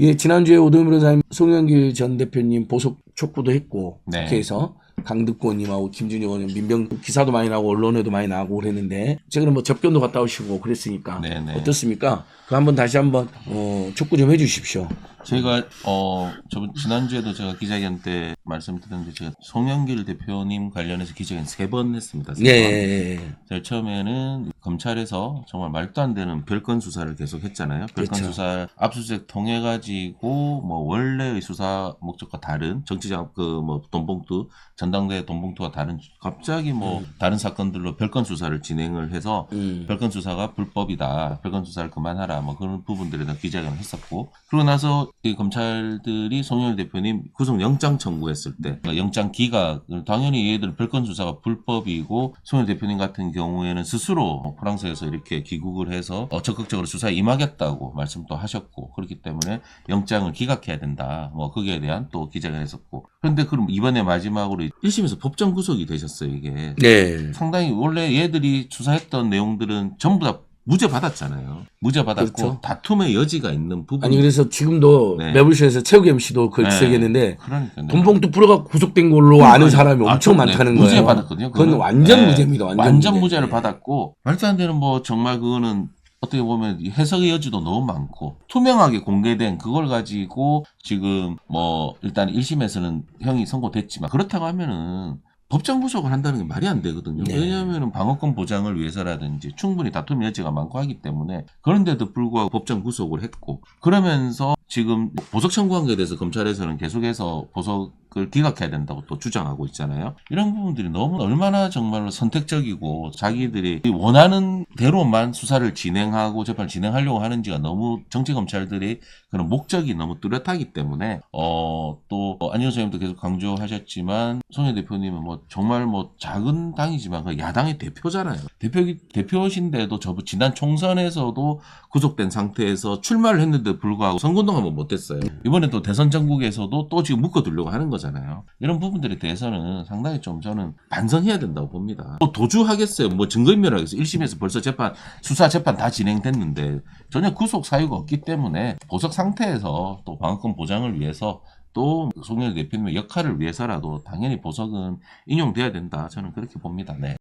예, 지난주에 오도현 변호사님, 송영길 전 대표님 보석 촉구도 했고, 네. 국회에서 강득고 님하고 김준희 의원님 민병 기사도 많이 나고 언론에도 많이 나고 그랬는데 최근에 뭐 접견도 갔다 오시고 그랬으니까 네네. 어떻습니까? 그 한번 다시 한번 어, 촉구 좀 해주십시오. 저희가 어 저번 지난주에도 제가 기자회견 때 말씀드렸는데 제가 송영길 대표님 관련해서 기자회견 세 번 했습니다. 세 번. 네, 제일 처음에는 검찰에서 정말 말도 안 되는 별건 수사를 계속 했잖아요. 별건 그렇죠. 수사 압수수색 통해 가지고 뭐 원래의 수사 목적과 다른 정치적 그뭐 돈봉투 전당대 돈봉투와 다른 갑자기 뭐 다른 사건들로 별건 수사를 진행을 해서 음. 별건 수사가 불법이다. 별건 수사를 그만하라. 뭐 그런 부분들에 대한 기자회견을 했었고 그러고 나서 이 검찰들이 송영일 대표님 구속 영장 청구했을 때 그러니까 영장 기각을 당연히 얘들 별건 수사가 불법이고 송영일 대표님 같은 경우에는 스스로 프랑스에서 이렇게 귀국을 해서 어, 적극적으로 수사에 임하겠다고 말씀도 하셨고 그렇기 때문에 영장을 기각해야 된다. 뭐 거기에 대한 또 기자회견을 했었고 그런데 그럼 이번에 마지막으로 1심에서 법정 구속이 되셨어요 이게 네. 상당히 원래 얘들이 수사했던 내용들은 전부 다 무죄 받았잖아요. 무죄 받았고 그렇죠. 다툼의 여지가 있는 부분. 아니 그래서 지금도 네. 매불쇼에서 최욱 MC도 그걸 네. 지적했는데 그러니까 돈봉투 풀어갖고 구속된 걸로 아는 사람이 아, 엄청 좀, 네, 많다는 무죄 거예요. 받았거든요. 그건 그거는. 완전 네. 무죄입니다. 완전, 완전 무죄. 네. 받았고 말도 안 되는 뭐 정말 그거는 어떻게 보면 이 해석의 여지도 너무 많고 투명하게 공개된 그걸 가지고 지금 뭐 일단 1심에서는 형이 선고됐지만 그렇다고 하면은 법정 구속을 한다는 게 말이 안 되거든요. 네. 왜냐하면 방어권 보장을 위해서라든지 충분히 다툼 여지가 많고 하기 때문에 그런데도 불구하고 법정 구속을 했고 그러면서 지금 보석 청구한 것에 대해서 검찰에서는 계속해서 보석을 기각해야 된다고 또 주장하고 있잖아요. 이런 부분들이 너무 얼마나 정말로 선택적이고 자기들이 원하는 대로만 수사를 진행하고 재판을 진행하려고 하는지가 너무 정치 검찰들이 그런 목적이 너무 뚜렷하기 때문에 어또 안희정 선생님도 계속 강조하셨지만 송혜 대표님은 뭐 정말 뭐 작은 당이지만 그 야당의 대표잖아요. 대표 대표신데도 저 지난 총선에서도 구속된 상태에서 출마를 했는데 불구하고 선거운동 한번 못했어요. 이번에 또 대선 전국에서도 또 지금 묶어두려고 하는 거잖아요. 이런 부분들에 대해서는 상당히 좀 저는 반성해야 된다고 봅니다. 또 도주하겠어요. 뭐 증거인멸 하겠어요. 1심에서 벌써 재판 수사 재판 다 진행됐는데 전혀 구속 사유가 없기 때문에 보석 상태에서 또 방어권 보장을 위해서 또 송영일 대표님의 역할을 위해서라도 당연히 보석은 인용돼야 된다. 저는 그렇게 봅니다. 네.